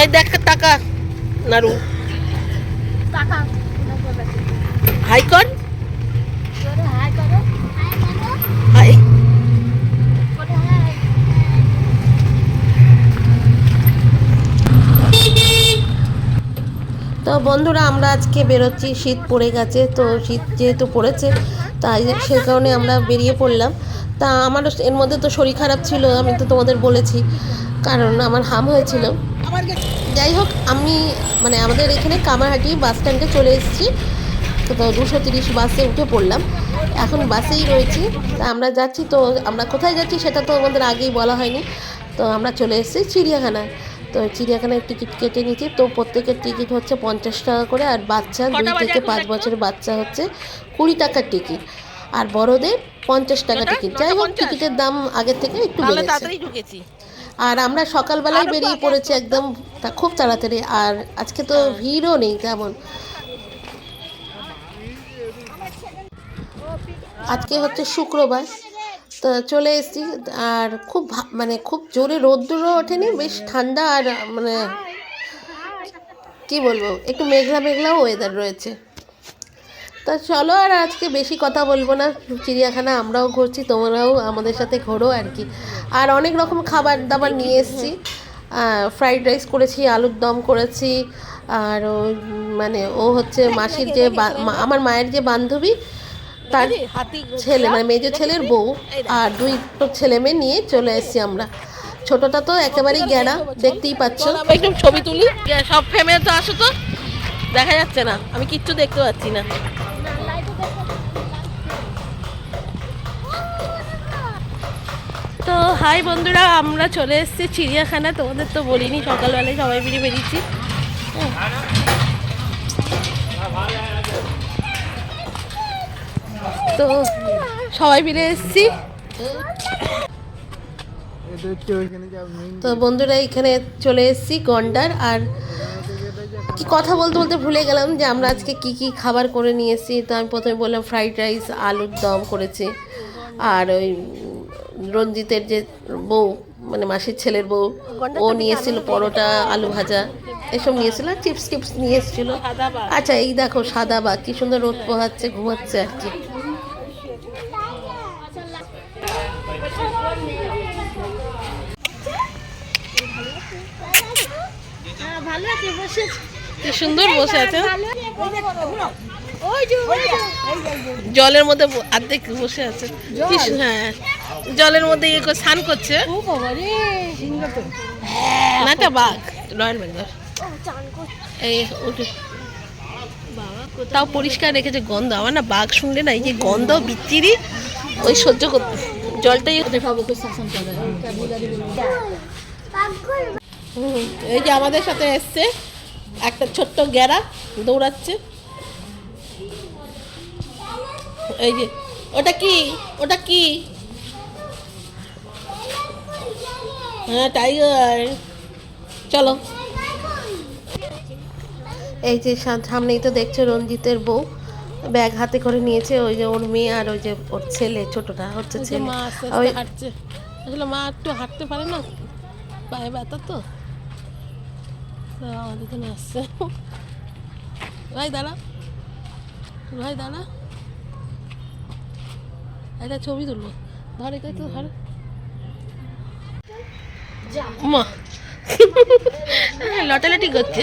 এই দেখ টাকা। নাড়ু। টাকা। হাই কর। হাই করো। হাই করো। হাই। কোথায় তো বন্ধুরা আমরা আজকে বেরোচ্ছি। শীত পড়ে গেছে তো শীত যেহেতু পড়েছে তাই সে কারণে আমরা বেরিয়ে পড়লাম। তা আমার এর মধ্যে তো শরীর খারাপ ছিল আমি তো তোমাদের বলেছি কারণ আমার হাম হয়েছিল। যাই হোক আমি মানে আমাদের এখানে কামারহাটি বাস স্ট্যান্ডে চলে এসেছি। তো দুশো তিরিশ বাসে উঠে পড়লাম। এখন বাসেই রয়েছি। তা আমরা যাচ্ছি তো আমরা কোথায় যাচ্ছি সেটা তো আমাদের আগেই বলা হয়নি। তো আমরা চলে এসেছি চিড়িয়াখানায়। তো চিড়িয়াখানায় টিকিট কেটে নিয়েছি। তো প্রত্যেকের টিকিট হচ্ছে পঞ্চাশ টাকা করে আর বাচ্চা দুই থেকে পাঁচ বছরের বাচ্চা হচ্ছে কুড়ি টাকার টিকিট। আর বড়দের পঞ্চাশ টাকা টিকিট। যাই হোক টিকিটের দাম আগের থেকে একটু বেড়েছে। তাড়াতাড়ি ঢুকেছি। আর আমরা সকালবেলায় বেরিয়ে পড়েছি একদম তা- খুব তাড়াতাড়ি আর আজকে তো হ্যাঁ। ভিড়ও নেই তেমন। আজকে হচ্ছে শুক্রবার তো চলে এসেছি আর খুব মানে খুব জোরে রোদ্দুরও ওঠেনি বেশ ঠান্ডা আর মানে কি বলব একটু মেঘলা মেঘলাও ওয়েদার রয়েছে। তা চলো আর আজকে বেশি কথা বলব না। চিড়িয়াখানা আমরাও ঘুরছি তোমরাও আমাদের সাথে ঘোরো আর কি। আর অনেক রকম খাবার দাবার নিয়ে এসেছি। ফ্রাইড রাইস করেছি আলুর দম করেছি আর ওই মানে ও হচ্ছে মাসির যে আমার মায়ের যে বান্ধবী তার ছেলে মানে মেজো ছেলের বউ আর দুই ছেলে মেয়ে নিয়ে চলে এসেছি আমরা। ছোটটা তো একেবারেই গেরা দেখতেই পাচ্ছ। একটু ছবি তুলি। সব ফেমে তো আসো তো। দেখা যাচ্ছে না আমি কিচ্ছু দেখতে পাচ্ছি না। তো হাই বন্ধুরা, আমরা চলে এসেছি চিড়িয়াখানা। তোমাদের তো বলিনি, সকালবেলায় সবাই মিলে বেরিয়েছি। তো সবাই মিলে এসেছি। তো বন্ধুরা, এখানে চলে এসেছি গন্ডার। আর কি কথা বলতে বলতে ভুলে গেলাম যে আমরা আজকে কি কি খাবার করে নিয়ে এসেছি। তো আমি প্রথমে বললাম, ফ্রাইড রাইস, আলুর দম করেছি। আর ওই রঞ্জিতের যে বউ মানে মাসির ছেলের বউ ও নিয়ে এসেছিল পরোটা আলু ভাজা এসব নিয়ে এসেছিল চিপস টিপস নিয়ে এসেছিল। আচ্ছা এই দেখো সাদা বা কি সুন্দর রোদ পোহাচ্ছে ঘুমাচ্ছে আর কি। হ্যাঁ, কি সুন্দর বসে আছে। জলের মধ্যে আর্ধেক বসে আছে। হ্যাঁ। জলের মধ্যে ইয়ে স্নান করছে। না এটা বাঘ রয়্যাল বেঙ্গল। এই উঠে তাও পরিষ্কার রেখেছে গন্ধ। আমার না বাঘ শুনলে না এই যে গন্ধ বিচ্ছিরি ওই সহ্য করতে জলটাই এই যে আমাদের সাথে এসছে একটা ছোট্ট গ্যারা দৌড়াচ্ছে। এই যে ওটা কি? ওটা কি? হ্যাঁ টাইগার চলো। এই যে সামনেই তো দেখছ রঞ্জিতের বউ। ব্যাগ হাতে করে নিয়েছে ওই যে ওর মেয়ে আর ওই যে ওর ছেলে ছোটটা হচ্ছে ছেলে। মা হাঁটছে। আসলে মা একটু হাঁটতে পারে না পায়ে ব্যথা তো। আমাদের এখানে আসছে। ভাই দাঁড়া। ভাই দাঁড়া। একটা ছবি তুলবো। ধরে তো ধরে। মা। লটালটি করছে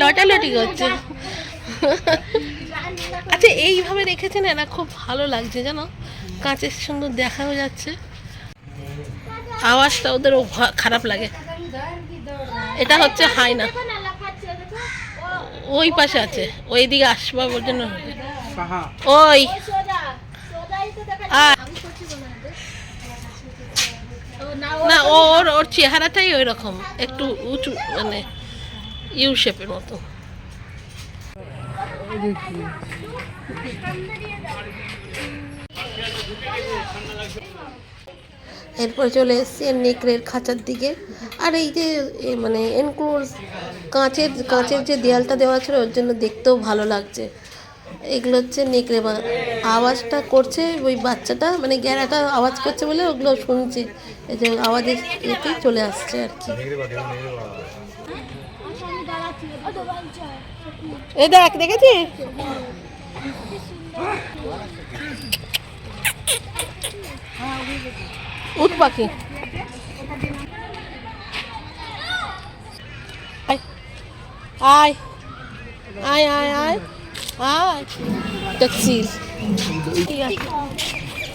লটালটি করছে। আচ্ছা এইভাবে রেখেছে না খুব ভালো লাগছে জানো? কাঁচের সুন্দর দেখাও যাচ্ছে। আওয়াজটা ওদের খারাপ লাগে। এটা হচ্ছে হাই না ওই পাশে আছে ওই দিকে আসবা জন্য ওই সোজা সোজাই তো দেখা আর ও না না ও ওর ওর চেহারাটাই ওই রকম একটু উঁচু মানে ইউ শেপের মতো। এরপর চলে এসেছি নেকড়ের খাঁচার দিকে। আর এই যে মানে এনক্লোজ কাঁচের কাঁচের যে দেয়ালটা দেওয়া ছিল, ওর জন্য দেখতেও ভালো লাগছে। এগুলো হচ্ছে নেকড়ে আওয়াজটা করছে ওই বাচ্চাটা মানে গ্যারাটা আওয়াজ করছে বলে ওগুলো শুনছি। এই যে আওয়াজের এতেই চলে আসছে আর কি। এই দেখ দেখেছিস উঠ পাখি। আয় আয় আয় আয়। আয় এটা চিল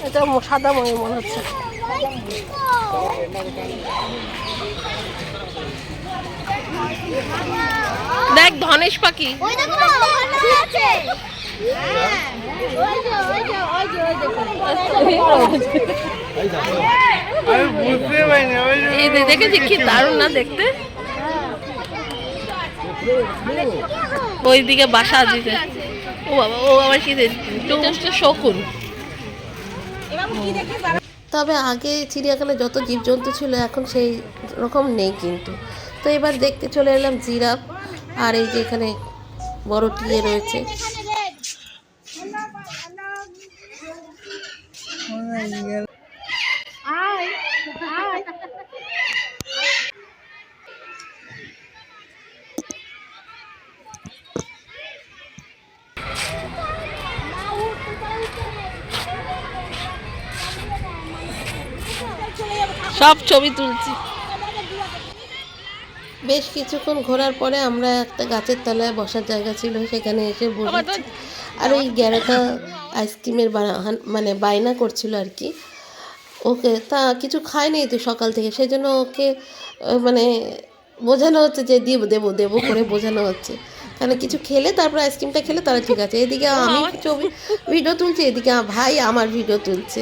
এটা সাদা ময়ূর মনে হচ্ছে। দেখ ধনেশ পাখি। ওই দেখো ওখানে আছে হ্যাঁ ওই যে ওই যে ওই যে ওই দেখো। আমি বুঝতে পারিনি ওই যে এই যে দেখেছি কি দারুণ না দেখতে? ওইদিকে বাসা দিতে। ও বাবা ও আমার কি শকুন। তবে আগে চিড়িয়াখানায় যত জীবজন্তু ছিল এখন সেই রকম নেই কিন্তু। তো এবার দেখতে চলে এলাম জিরাফ আর এই যে এখানে বড় টিয়ে রয়েছে আয় আয় সব ছবি তুলছি। বেশ কিছুক্ষণ ঘোরার পরে আমরা একটা গাছের তলায় বসার জায়গা ছিল সেখানে এসে বসেছি। আর ওই গ্যারাটা আইসক্রিমের মানে বায়না করছিল আর কি। ওকে তা কিছু খায়নি তো সকাল থেকে সেই জন্য ওকে মানে বোঝানো হচ্ছে যে দিব দেবো দেবো করে বোঝানো হচ্ছে। কারণ কিছু খেলে তারপর আইসক্রিমটা খেলে তারা ঠিক আছে। এদিকে আমি ছবি ভিডিও তুলছি এদিকে ভাই আমার ভিডিও তুলছে।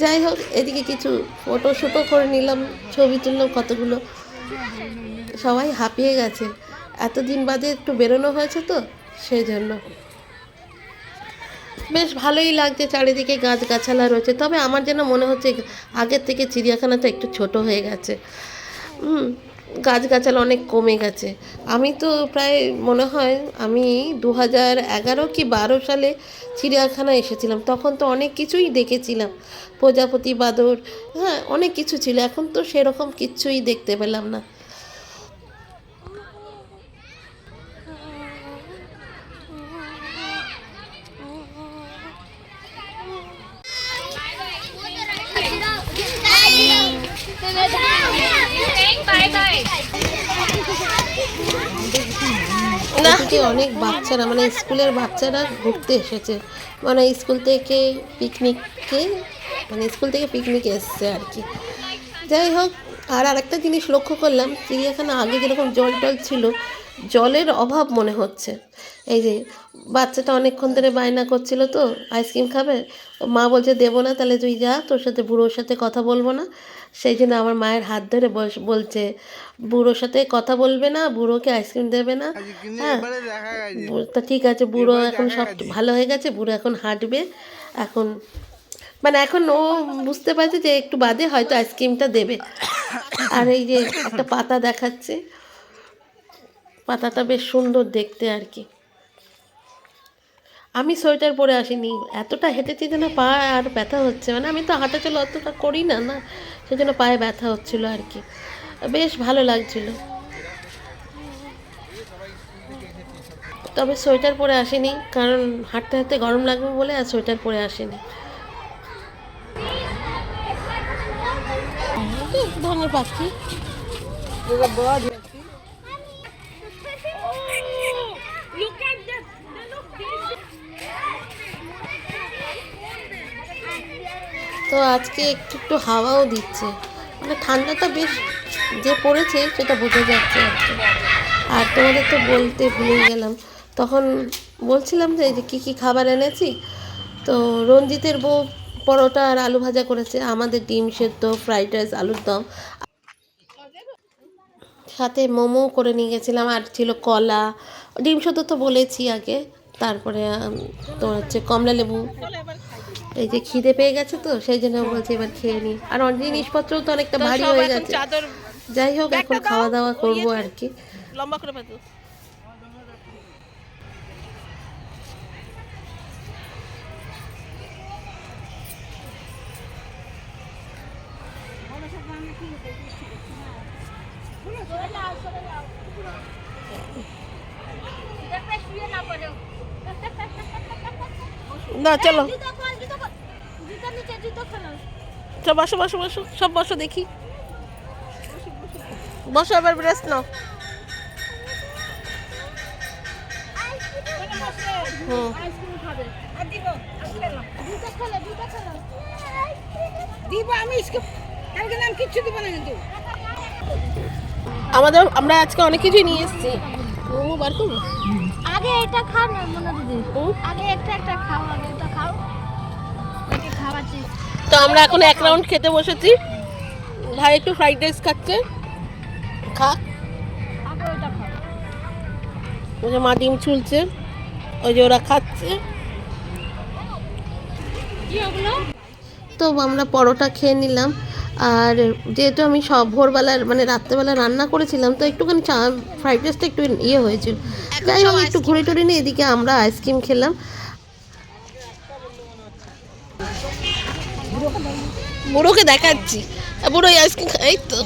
যাই হোক, এদিকে কিছু ফটো শুটও করে নিলাম, ছবি তুললাম, কতগুলো। সবাই হাঁপিয়ে গেছে। এতদিন বাদে একটু বেরোনো হয়েছে তো সেই জন্য বেশ ভালোই লাগছে চারিদিকে গাছগাছালা রয়েছে। তবে আমার যেন মনে হচ্ছে, আগের থেকে চিড়িয়াখানাটা একটু ছোট হয়ে গেছে। হুম গাছগাছালা অনেক কমে গেছে। আমি তো প্রায় মনে হয় আমি দু হাজার এগারো কি বারো সালে চিড়িয়াখানা এসেছিলাম। তখন তো অনেক কিছুই দেখেছিলাম। প্রজাপতি বাদর হ্যাঁ অনেক কিছু ছিল। এখন তো সেরকম কিছুই দেখতে পেলাম না। এদিকে অনেক বাচ্চারা মানে স্কুলের বাচ্চারা ঘুরতে এসেছে। মানে স্কুল থেকে পিকনিককে মানে স্কুল থেকে পিকনিক এসছে আর কি। যাই হোক, আর আরেকটা জিনিস লক্ষ্য করলাম, চিড়িয়াখানা আগে যেরকম জল টল ছিল, জলের অভাব মনে হচ্ছে। এই যে বাচ্চাটা অনেকক্ষণ ধরে বায়না করছিল তো, আইসক্রিম খাবে, মা বলছে, দেবো না, তাহলে তুই যা, তোর সাথে, বুড়োর সাথে কথা বলব না। সেই জন্য আমার মায়ের হাত ধরে বস- বলছে বুড়োর সাথে কথা বলবে না বুড়োকে আইসক্রিম দেবে না। হ্যাঁ। তা ঠিক আছে বুড়ো এখন সব ভালো হয়ে গেছে বুড়ো এখন হাঁটবে। এখন মানে এখন ও বুঝতে পারছে যে একটু বাদে হয়তো আইসক্রিমটা দেবে। আর এই যে একটা পাতা দেখাচ্ছে পাতাটা বেশ সুন্দর দেখতে আর কি। আমি সোয়েটার পরে আসিনি। এতটা হেঁটেছি যেন পা আর ব্যথা হচ্ছে। মানে আমি তো হাঁটা চলো অতটা করি না না। সেজন্য পায়ে ব্যথা হচ্ছিল আর কি। বেশ ভালো লাগছিল। তবে সোয়েটার পরে আসেনি, কারণ হাঁটতে হাঁটতে গরম লাগবে বলে আর সোয়েটার পরে আসেনি। ধনের পাখি তো আজকে একটু একটু হাওয়াও দিচ্ছে। মানে ঠান্ডাটা বেশ যে পড়েছে সেটা বোঝা যাচ্ছে আর কি। আর তোমাদের তো বলতে ভুলে গেলাম। তখন বলছিলাম যে কী কী খাবার এনেছি? তো রঞ্জিতের বউ পরোটা আর আলু ভাজা করেছে, আমাদের ডিম সেদ্ধ, ফ্রাইড রাইস, আলুর দম। সাথে মোমো করে নিয়ে গেছিলাম, আর ছিল কলা। ডিম সেদ্ধ তো বলেছি আগে, তারপরে তোমার হচ্ছে কমলা লেবু এই যে খিদে পেয়ে গেছে তো সেই জন্য বলছি এবার খেয়ে নি আর অনেক জিনিসপত্র তো অনেকটা ভারী হয়ে গেছে। যাই হোক এখন খাওয়া দাওয়া করব আর কি। লম্বা করে না চলো। চল বসো বসো বসো সব বসো দেখি। বসো এবার রেস্ট নাও। আমাদের আমরা আজকে অনেক কিছুই নিয়ে এসেছি। মোমো বার করব আগে এটা খাও না মনে দিদি? আগে একটা একটা খাও আগে তো আমরা এখন এক রাউন্ড খেতে বসেছি। ভাই একটু ফ্রাইড রাইস খাচ্ছে। খা। আগে ওটা খাও ওই যে মা ডিম ছুলছে। ওই যে ওরা খাচ্ছে। তো আমরা পরোটা খেয়ে নিলাম। আর যেহেতু আমি সব ভোরবেলার মানে রাত্রেবেলা রান্না করেছিলাম তো একটুখানি চা ফ্রাইড রাইসটা একটু ইয়ে হয়েছিল। যাই হোক একটু ঘুরে টুরে নিয়ে এদিকে আমরা আইসক্রিম খেলাম। বুড়োকে দেখাচ্ছি। বুড়ো আইসক্রিম এই তো।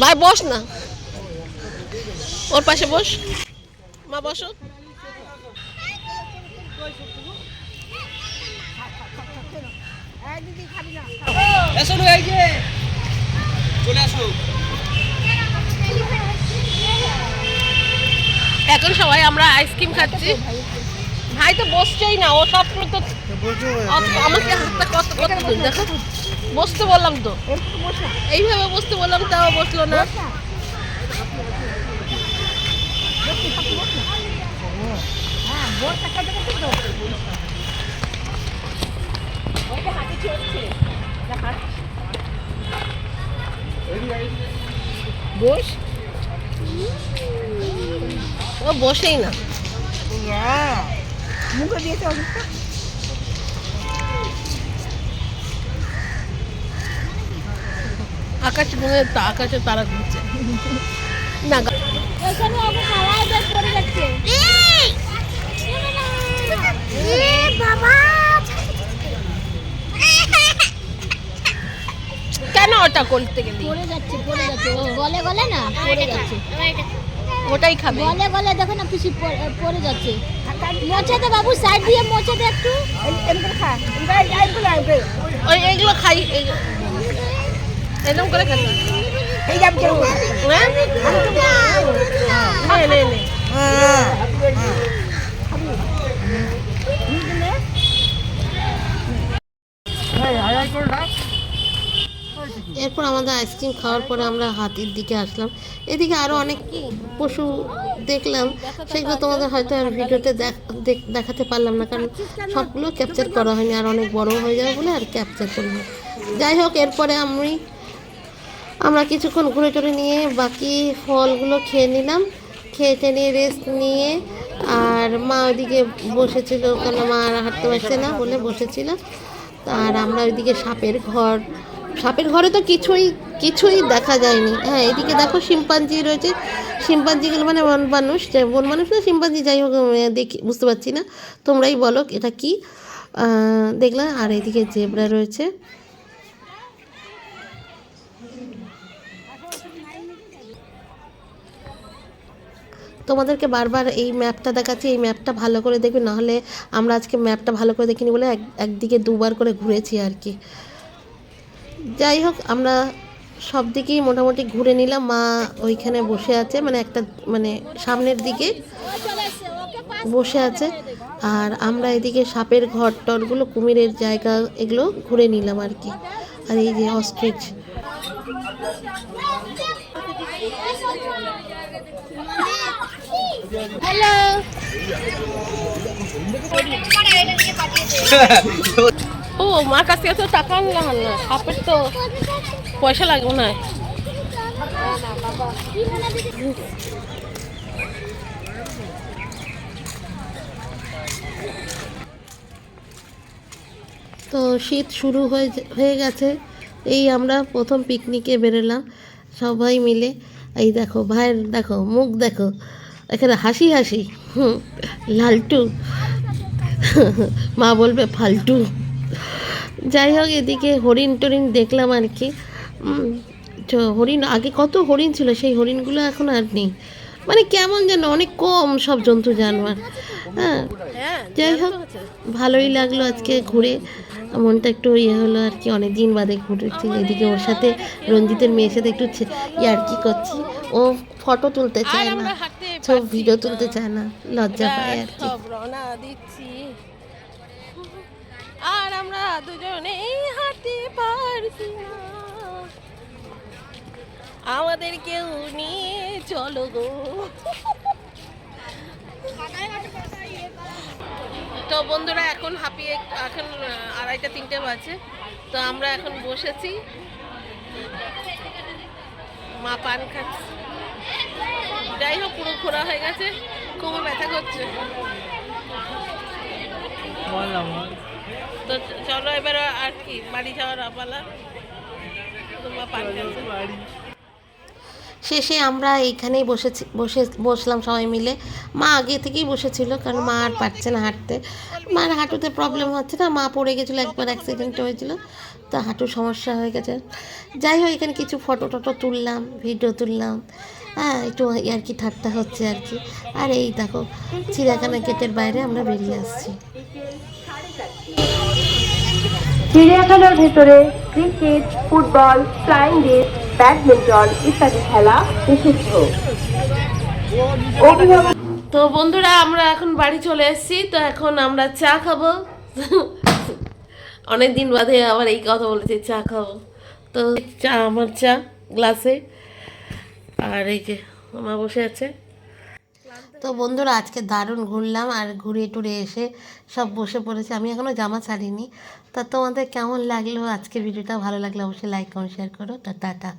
ভাই বস না। ওর পাশে বস। মা বসো। এখন সবাই আমরা আইসক্রিম খাচ্ছি। ভাই তো বসছেই না ও সব তো আমাকে হাতটা কত কত দেখো বসতে বললাম তো। এইভাবে বসতে বললাম তাও বসল না। বস। ও বসেই না। মুখে দিয়েছে অবস্থা আকাশ মনে হয় আকাশে তারা ঘুরছে। না কেন ওটা করতে গেলি? পড়ে যাচ্ছে পড়ে যাচ্ছে। গলে গলে না? পড়ে যাচ্ছে। ওটাই খাবে। গলে গলে দেখো না পিসি পড়ে পড়ে যাচ্ছে। মোছে দে বাবু সাইড দিয়ে মোছে দে একটু। খা। ওই এগুলো খাই এই- এরকম করে খাই এই যাম কেউ হ্যাঁ? নে নে নে। এরপর আমাদের আইসক্রিম খাওয়ার পরে আমরা হাতির দিকে আসলাম। এদিকে আরও অনেক পশু দেখলাম। সেগুলো তোমাদের হয়তো আর ভিডিওতে দেখ- দেখ- দেখাতে পারলাম না কারণ সবগুলো ক্যাপচার করা হয়নি আর অনেক বড় হয়ে যাবে বলে আর ক্যাপচার করিনি যাই হোক এরপরে আমি আমরা কিছুক্ষণ ঘুরে টুরে নিয়ে বাকি ফলগুলো খেয়ে নিলাম। খেয়ে নিয়ে রেস্ট নিয়ে আর মা ওইদিকে বসেছিল কেন মা আর হাঁটতে পারছে না বলে বসেছিল। আর আমরা ওইদিকে সাপের ঘর, সাপের ঘরে তো কিছুই কিছুই দেখা যায়নি। হ্যাঁ এদিকে দেখো শিম্পাঞ্জি রয়েছে। শিম্পাঞ্জিগুলো মানে বন মানুষ বন মানুষ না, শিম্পাঞ্জি যাই হোক দেখি, বুঝতে পারছি না। তোমরাই বলো এটা কি। দেখলাম আর এদিকে জেবরা রয়েছে। তোমাদেরকে বারবার এই ম্যাপটা দেখাচ্ছি, এই ম্যাপটা ভালো করে দেখবে, নাহলে আমরা আজকে ম্যাপটা ভালো করে দেখিনি বলে এক একদিকে দুবার করে ঘুরেছি আর কি। যাই হোক, আমরা সব দিকেই মোটামুটি ঘুরে নিলাম, মা ওইখানে বসে আছে মানে একটা মানে সামনের দিকে বসে আছে, আর আমরা এদিকে সাপের ঘর টরগুলো, কুমিরের জায়গা, এগুলো ঘুরে নিলাম আর কি। আর এই যে অস্ট্রিচ হ্যালো ও মার কাছ থেকে তো টাকা আনলাম না সাপের তো পয়সা লাগবে না। তো শীত শুরু হয়ে হয়ে গেছে। এই আমরা প্রথম পিকনিকে বেরোলাম সবাই মিলে। এই দেখো ভাইয়ের দেখো মুখ দেখো। এখানে হাসি হাসি। হুম, লালটু। মা বলবে, ফালটু। যাই হোক, এদিকে হরিণ টরিণ দেখলাম আর কি। হরিণ, আগে কত হরিণ ছিল, সেই হরিণগুলো এখন আর নেই। মানে কেমন যেন, অনেক কম সব জন্তু জানোয়ার। হ্যাঁ যাই হোক, ভালোই লাগল আজকে ঘুরে। মনটা একটু ইয়ে হলো আর কি অনেক দিন বাদে ঘুরেছি। এদিকে ওর সাথে রঞ্জিতের মেয়ের সাথে একটু ইয়ার্কি করছি। ও ফটো তুলতে চায় না। সব ভিডিও তুলতে চায় না লজ্জা পায় আর কি। রওনা দিচ্ছি। আর আমরা দুজনেই হাঁটতে পারছি না। আমাদের কেউ নিয়ে চলো গো। তো বন্ধুরা এখন হাঁপিয়ে এখন আড়াইটা তিনটে বাজে। তো আমরা এখন বসেছি। মা পান খাচ্ছে। যাই হোক পুরো ঘোরা হয়ে গেছে। কোমর ব্যথা করছে। তো চলো এবার আর কি বাড়ি যাওয়ার আপালা। তোমার শেষে আমরা এইখানেই বসেছি বসে বসলাম সবাই মিলে। মা আগে থেকেই বসেছিল কারণ মা আর পারছে না হাঁটতে। মার হাঁটুতে প্রবলেম হচ্ছে না মা পড়ে গেছিল একবার অ্যাক্সিডেন্ট হয়েছিল। তো হাঁটুর সমস্যা হয়ে গেছে। যাই হোক এখানে কিছু ফটো টটো তুললাম ভিডিও তুললাম। হ্যাঁ একটু আর কি ঠাট্টা হচ্ছে আর কি। আর এই দেখো চিড়িয়াখানা গেটের বাইরে আমরা বেরিয়ে আসছি। চিড়িয়াখানার ভেতরে cricket football flying disc badminton ইত্যাদি খেলা নিষিদ্ধ তো বন্ধুরা আমরা এখন বাড়ি চলে এসেছি তো এখন আমরা চা খাব। অনেক দিন বাদে আবার এই কথা বলেছি চা খাব। তো চা আমার চা গ্লাসে। আর এই যে মা বসে আছে। তো বন্ধুরা, আজকে দারুণ ঘুরলাম আর ঘুরে টুরে এসে সব বসে পড়েছে। আমি এখনও জামা ছাড়িনি। তা তোমাদের কেমন লাগল আজকে ভিডিওটা? ভালো লাগলে অবশ্যই লাইক কমেন্ট শেয়ার করো। তা টাটা